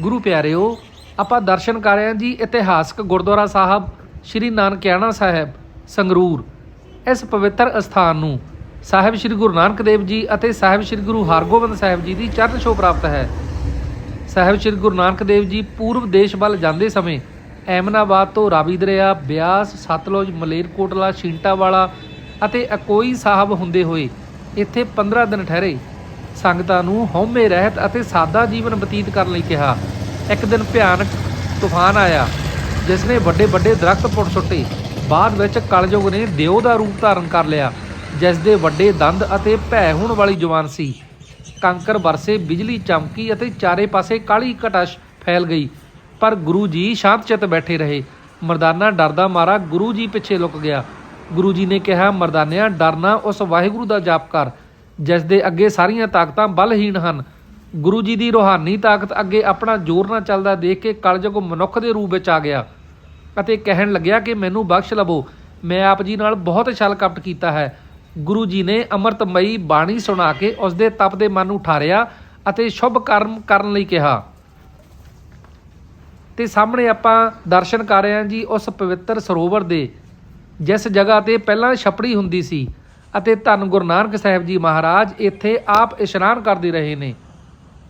ਗੁਰੂ ਪਿਆਰਿਓ, ਆਪਾਂ ਦਰਸ਼ਨ ਕਰ ਰਹੇ ਹਾਂ ਜੀ ਇਤਿਹਾਸਕ ਗੁਰਦੁਆਰਾ ਸਾਹਿਬ, ਸ੍ਰੀ ਨਾਨਕਿਆਣਾ ਸਾਹਿਬ, ਸੰਗਰੂਰ। ਇਸ ਪਵਿੱਤਰ ਅਸਥਾਨ ਨੂੰ ਸਾਹਿਬ ਸ੍ਰੀ ਗੁਰੂ ਨਾਨਕ ਦੇਵ ਜੀ ਅਤੇ ਸਾਹਿਬ ਸ੍ਰੀ ਗੁਰੂ ਹਰਗੋਬਿੰਦ ਸਾਹਿਬ ਜੀ ਦੀ ਚਰਨ ਛੋਹ ਪ੍ਰਾਪਤ ਹੈ। ਸਾਹਿਬ ਸ੍ਰੀ ਗੁਰੂ ਨਾਨਕ ਦੇਵ ਜੀ ਪੂਰਬ ਦੇਸ਼ ਵੱਲ ਜਾਂਦੇ ਸਮੇਂ ਐਮਨਾਬਾਦ ਤੋਂ ਰਾਵੀ ਦਰਿਆ ਬਿਆਸ, ਸਤਲੁਜ, ਮਲੇਰਕੋਟਲਾ, ਛਿੰਟਾਵਾਲਾ ਅਤੇ ਅਕੋਈ ਸਾਹਿਬ ਹੁੰਦੇ ਹੋਏ ਇੱਥੇ 15 ਦਿਨ ਠਹਿਰੇ। ਸੰਗਤਾਂ ਨੂੰ ਹਉਮੈ ਰਹਿਤ ਅਤੇ ਸਾਦਾ ਜੀਵਨ ਬਤੀਤ ਕਰਨ ਲਈ ਕਿਹਾ। ਇੱਕ ਦਿਨ ਭਿਆਨਕ ਤੂਫਾਨ ਆਇਆ, ਜਿਸ ਨੇ ਵੱਡੇ ਵੱਡੇ ਦਰਖਤ ਪੁੱਟ ਸੁੱਟੇ। ਬਾਅਦ ਵਿੱਚ ਕਲਯੁਗ ਨੇ ਦਿਓ ਦਾ ਰੂਪ ਧਾਰਨ ਕਰ ਲਿਆ, ਜਿਸ ਦੇ ਵੱਡੇ ਦੰਦ ਅਤੇ ਭੈ ਹੋਣ ਵਾਲੀ ਜਵਾਨ ਸੀ। ਕੰਕਰ ਵਰਸੇ ਬਿਜਲੀ ਚਮਕੀ ਅਤੇ ਚਾਰੇ ਪਾਸੇ ਕਾਲੀ ਘਟਾਸ਼ ਫੈਲ ਗਈ, ਪਰ ਗੁਰੂ ਜੀ ਸ਼ਾਂਤ ਚਿੱਤ ਬੈਠੇ ਰਹੇ। ਮਰਦਾਨਾ ਡਰਦਾ ਮਾਰਾ ਗੁਰੂ ਜੀ ਪਿੱਛੇ ਲੁਕ ਗਿਆ। ਗੁਰੂ ਜੀ ਨੇ ਕਿਹਾ, ਮਰਦਾਨਿਆਂ, ਡਰਨਾ ਉਸ ਵਾਹਿਗੁਰੂ ਦਾ ਜਾਪ ਕਰ ਜਿਸ ਦੇ ਅੱਗੇ ਸਾਰੀਆਂ ਤਾਕਤਾਂ ਬਲਹੀਣ ਹਨ। ਗੁਰੂ ਜੀ ਦੀ ਰੋਹਾਨੀ ਤਾਕਤ ਅੱਗੇ ਆਪਣਾ ਜ਼ੋਰ ਨਾ ਚੱਲਦਾ ਦੇਖ ਕੇ ਕਲਯੁਗ ਮਨੁੱਖ ਦੇ ਰੂਪ ਵਿੱਚ ਆ ਗਿਆ ਅਤੇ ਕਹਿਣ ਲੱਗਿਆ ਕਿ ਮੈਨੂੰ ਬਖਸ਼ ਲਵੋ। ਮੈਂ ਆਪ ਜੀ ਨਾਲ ਬਹੁਤ ਛਲ ਕਪਟ ਕੀਤਾ ਹੈ। ਗੁਰੂ ਜੀ ਨੇ ਅੰਮ੍ਰਿਤਮਈ ਬਾਣੀ ਸੁਣਾ ਕੇ ਉਸ ਦੇ ਤਪ ਦੇ ਮਨ ਨੂੰ ਠਾਰਿਆ ਅਤੇ ਸ਼ੁਭ ਕਰਮ ਕਰਨ ਲਈ ਕਿਹਾ। ਤੇ ਸਾਹਮਣੇ ਆਪਾਂ ਦਰਸ਼ਨ ਕਰ ਰਹੇ ਹਾਂ ਜੀ ਉਸ ਪਵਿੱਤਰ ਸਰੋਵਰ ਦੇ, ਜਿਸ ਜਗ੍ਹਾ ਤੇ ਪਹਿਲਾਂ ਛਪੜੀ ਹੁੰਦੀ ਸੀ। ਅਤੇ ਧੰਨ ਗੁਰੂ ਨਾਨਕ ਸਾਹਿਬ ਜੀ ਮਹਾਰਾਜ ਇੱਥੇ ਆਪ ਇਸ਼ਨਾਨ ਕਰਦੇ ਰਹੇ ਨੇ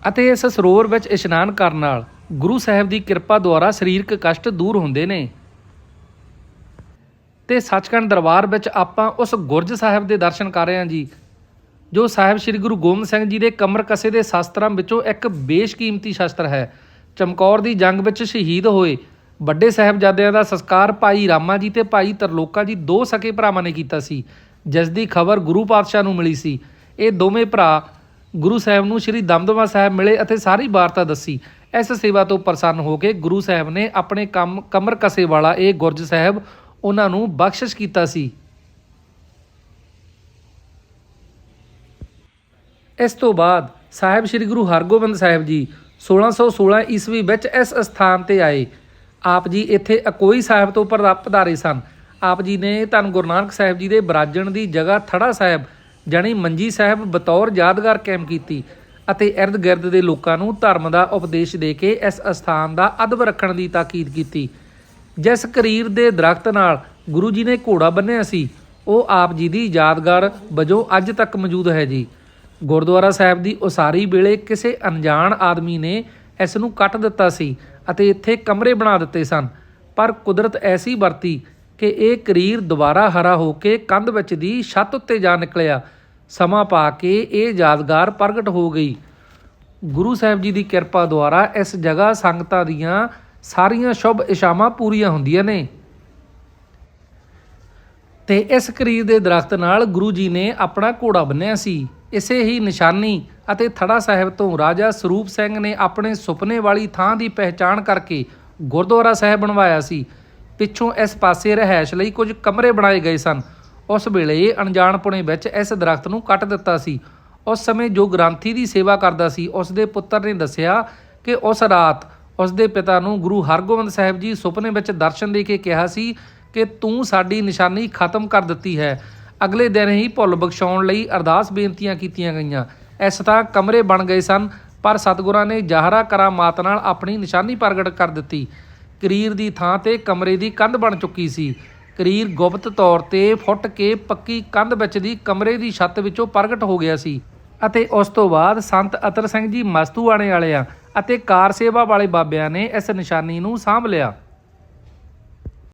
ਅਤੇ ਇਸ ਸਰੋਵਰ ਵਿੱਚ ਇਸ਼ਨਾਨ ਕਰਨ ਨਾਲ ਗੁਰੂ ਸਾਹਿਬ ਦੀ ਕਿਰਪਾ ਦੁਆਰਾ ਸਰੀਰਕ ਕਸ਼ਟ ਦੂਰ ਹੁੰਦੇ ਨੇ। ਤੇ ਸੱਚਖੰਡ ਦਰਬਾਰ ਵਿੱਚ ਆਪਾਂ ਉਸ ਗੁਰਜ ਸਾਹਿਬ ਦੇ ਦਰਸ਼ਨ ਕਰ ਰਹੇ ਹਾਂ ਜੀ, ਜੋ ਸਾਹਿਬ ਸ੍ਰੀ ਗੁਰੂ ਗੋਬਿੰਦ ਸਿੰਘ ਜੀ ਦੇ ਕਮਰ ਕਸੇ ਦੇ ਸ਼ਾਸਤਰਾਂ ਵਿੱਚੋਂ ਇੱਕ ਬੇਸ਼ਕੀਮਤੀ ਸ਼ਾਸਤਰ ਹੈ। ਚਮਕੌਰ ਦੀ ਜੰਗ ਵਿੱਚ ਸ਼ਹੀਦ ਹੋਏ ਵੱਡੇ ਸਾਹਿਬਜ਼ਾਦਿਆਂ ਦਾ ਸੰਸਕਾਰ ਭਾਈ ਰਾਮਾ ਜੀ ਤੇ ਭਾਈ ਤਰਲੋਕਾ ਜੀ ਦੋ ਸਕੇ ਭਰਾਵਾਂ ਨੇ ਕੀਤਾ ਸੀ। ਜਿਸ ਦੀ ਖਬਰ ਗੁਰੂ ਪਾਤਸ਼ਾਹ ਨੂੰ ਮਿਲੀ ਸੀ, ਇਹ ਦੋਵੇਂ ਭਰਾ ਗੁਰੂ ਸਾਹਿਬ ਨੂੰ ਸ੍ਰੀ ਦਮਦਮਾ ਸਾਹਿਬ ਮਿਲੇ ਅਤੇ ਸਾਰੀ ਵਾਰਤਾ ਦੱਸੀ। ਇਸ ਸੇਵਾ ਤੋਂ ਪ੍ਰਸੰਨ ਹੋ ਕੇ ਗੁਰੂ ਸਾਹਿਬ ਨੇ ਆਪਣੇ ਕੰਮ, ਕਮਰ ਕਸੇ ਵਾਲਾ ਇਹ ਗੁਰਜ ਸਾਹਿਬ ਉਹਨਾਂ ਨੂੰ ਬਖਸ਼ਿਸ਼ ਕੀਤਾ ਸੀ। ਇਸ ਤੋਂ ਬਾਅਦ ਸਾਹਿਬ ਸ੍ਰੀ ਗੁਰੂ ਹਰਗੋਬਿੰਦ ਸਾਹਿਬ ਜੀ 1616 ਈਸਵੀ ਵਿੱਚ ਇਸ ਸਥਾਨ ਤੇ ਆਏ। ਆਪ ਜੀ ਇੱਥੇ ਅਕੋਈ ਸਾਹਿਬ ਤੋਂ ਪਰਦਾ- ਪਧਾਰੇ ਸਨ। ਆਪ ਜੀ ਨੇ ਧੰਨ ਗੁਰੂ ਨਾਨਕ ਸਾਹਿਬ ਜੀ ਦੇ ਬਰਾਜਣ ਦੀ ਜਗ੍ਹਾ ਥੜਾ ਸਾਹਿਬ, ਜਾਣੀ ਮੰਜੀ ਸਾਹਿਬ, ਬਤੌਰ ਯਾਦਗਾਰ ਕਾਇਮ ਕੀਤੀ ਅਤੇ ਇਰਦ ਗਿਰਦ ਦੇ ਲੋਕਾਂ ਨੂੰ ਧਰਮ ਦਾ ਉਪਦੇਸ਼ ਦੇ ਕੇ ਇਸ ਅਸਥਾਨ ਦਾ ਅਦਬ ਰੱਖਣ ਦੀ ਤਾਕੀਦ ਕੀਤੀ। ਜਿਸ ਕਰੀਰ ਦੇ ਦਰਖਤ ਨਾਲ ਗੁਰੂ ਜੀ ਨੇ ਘੋੜਾ ਬੰਨਿਆ ਸੀ, ਉਹ ਆਪ ਜੀ ਦੀ ਯਾਦਗਾਰ ਵਜੋਂ ਅੱਜ ਤੱਕ ਮੌਜੂਦ ਹੈ ਜੀ। ਗੁਰਦੁਆਰਾ ਸਾਹਿਬ ਦੀ ਉਸਾਰੀ ਵੇਲੇ ਕਿਸੇ ਅਣਜਾਣ ਆਦਮੀ ਨੇ ਇਸ ਨੂੰ ਕੱਟ ਦਿੱਤਾ ਸੀ ਅਤੇ ਇੱਥੇ ਕਮਰੇ ਬਣਾ ਦਿੱਤੇ ਸਨ, ਪਰ ਕੁਦਰਤ ਐਸੀ ਵਰਤੀ ਕਿ ਇਹ ਕਰੀਰ ਦੁਬਾਰਾ ਹਰਾ ਹੋ ਕੇ ਕੰਧ ਵਿੱਚ ਦੀ ਛੱਤ ਉੱਤੇ ਜਾ ਨਿਕਲਿਆ। ਸਮਾਂ ਪਾ ਕੇ ਇਹ ਯਾਦਗਾਰ ਪ੍ਰਗਟ ਹੋ ਗਈ। ਗੁਰੂ ਸਾਹਿਬ ਜੀ ਦੀ ਕਿਰਪਾ ਦੁਆਰਾ ਇਸ ਜਗ੍ਹਾ ਸੰਗਤਾਂ ਦੀਆਂ ਸਾਰੀਆਂ ਸ਼ੁਭ ਇਸ਼ਾਵਾਂ ਪੂਰੀਆਂ ਹੁੰਦੀਆਂ ਨੇ। ਤੇ ਇਸ ਕਰੀਰ ਦੇ ਦਰਖਤ ਨਾਲ ਗੁਰੂ ਜੀ ਨੇ ਆਪਣਾ ਘੋੜਾ ਬੰਨਿਆ ਸੀ। ਇਸੇ ਹੀ ਨਿਸ਼ਾਨੀ ਅਤੇ ਥੜਾ ਸਾਹਿਬ ਤੋਂ ਰਾਜਾ ਸਰੂਪ ਸਿੰਘ ਨੇ ਆਪਣੇ ਸੁਪਨੇ ਵਾਲੀ ਥਾਂ ਦੀ ਪਹਿਚਾਣ ਕਰਕੇ ਗੁਰਦੁਆਰਾ ਸਾਹਿਬ ਬਣਵਾਇਆ ਸੀ। ਪਿੱਛੋਂ ਇਸ ਪਾਸੇ ਰਹਿائش ਲਈ ਕੁਝ ਕਮਰੇ ਬਣਾਏ ਗਏ ਸਨ। ਉਸ ਵੇਲੇ ਅਣਜਾਣਪੁਣੇ ਵਿੱਚ ਇਸ ਦਰਖਤ ਨੂੰ ਕੱਟ ਦਿੱਤਾ ਸੀ। ਉਸ ਸਮੇਂ ਜੋ ਗ੍ਰੰਥੀ ਦੀ ਸੇਵਾ ਕਰਦਾ ਸੀ, ਉਸ ਦੇ ਪੁੱਤਰ ਨੇ ਦੱਸਿਆ ਕਿ ਉਸ ਰਾਤ ਉਸ ਦੇ ਪਿਤਾ ਨੂੰ ਗੁਰੂ ਹਰਗੋਬਿੰਦ ਸਾਹਿਬ ਜੀ ਸੁਪਨੇ ਵਿੱਚ ਦਰਸ਼ਨ ਦੇ ਕੇ ਕਿਹਾ ਸੀ ਕਿ ਤੂੰ ਸਾਡੀ ਨਿਸ਼ਾਨੀ ਖਤਮ ਕਰ ਦਿੱਤੀ ਹੈ। ਅਗਲੇ ਦਿਨ ਹੀ ਭੁੱਲ ਬਖਸ਼ਾਉਣ ਲਈ ਅਰਦਾਸ ਬੇਨਤੀਆਂ ਕੀਤੀਆਂ ਗਈਆਂ। ਇਸ ਤਾਂ ਕਮਰੇ ਬਣ ਗਏ ਸਨ, ਪਰ ਸਤਗੁਰਾਂ ਨੇ ਜ਼ਹਰਾ ਕਰਾਮਾਤ ਨਾਲ ਆਪਣੀ ਨਿਸ਼ਾਨੀ ਪ੍ਰਗਟ ਕਰ ਦਿੱਤੀ। ਕਰੀਰ ਦੀ ਥਾਂ ਤੇ ਕਮਰੇ ਦੀ ਕੰਧ ਬਣ ਚੁੱਕੀ ਸੀ। ਕਰੀਰ ਗੁਪਤ ਤੌਰ ਤੇ ਫੁੱਟ ਕੇ ਪੱਕੀ ਕੰਧ ਵਿੱਚ ਦੀ ਕਮਰੇ ਦੀ ਛੱਤ ਵਿੱਚੋਂ ਪ੍ਰਗਟ ਹੋ ਗਿਆ ਸੀ ਅਤੇ ਉਸ ਤੋਂ ਬਾਅਦ ਸੰਤ ਅਤਰ ਸਿੰਘ ਜੀ ਮਸਤੂਆਣੇ ਵਾਲਿਆਂ ਅਤੇ ਕਾਰ ਸੇਵਾ ਵਾਲੇ ਬਾਬਿਆਂ ਨੇ ਇਸ ਨਿਸ਼ਾਨੀ ਨੂੰ ਸਾਂਭ ਲਿਆ।